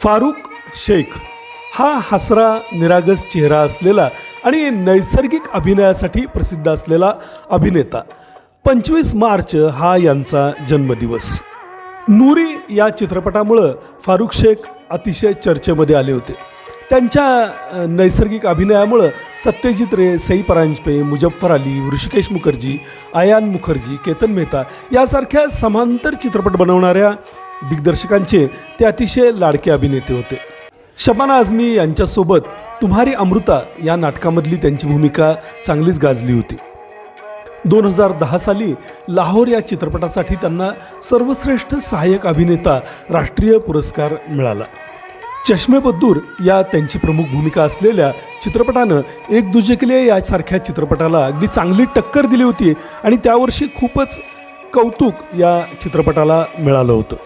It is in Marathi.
फारुख शेख हा हसरा निरागस चेहरा असलेला आणि नैसर्गिक अभिनयासाठी प्रसिद्ध असलेला अभिनेता. पंचवीस मार्च हा यांचा जन्मदिवस. नूरी या चित्रपटामुळं फारुख शेख अतिशय चर्चेमध्ये आले होते. त्यांच्या नैसर्गिक अभिनयामुळं सत्यजित रे सई परांजपे मुजफ्फर अली ऋषिकेश मुखर्जी आयान मुखर्जी केतन मेहता यासारख्या समांतर चित्रपट बनवणाऱ्या दिग्दर्शकांचे ते अतिशय लाडके अभिनेते होते. शबाना आझमी यांच्यासोबत तुम्हारी अमृता या नाटकामधली त्यांची भूमिका चांगलीच गाजली होती. दोन हजार दहा साली लाहोर या चित्रपटासाठी त्यांना सर्वश्रेष्ठ सहाय्यक अभिनेता राष्ट्रीय पुरस्कार मिळाला. चष्मे बद्दूर या त्यांची प्रमुख भूमिका असलेल्या चित्रपटानं एक दुजे के यासारख्या चित्रपटाला अगदी चांगली टक्कर दिली होती आणि त्यावर्षी खूपच कौतुक या चित्रपटाला मिळालं होतं.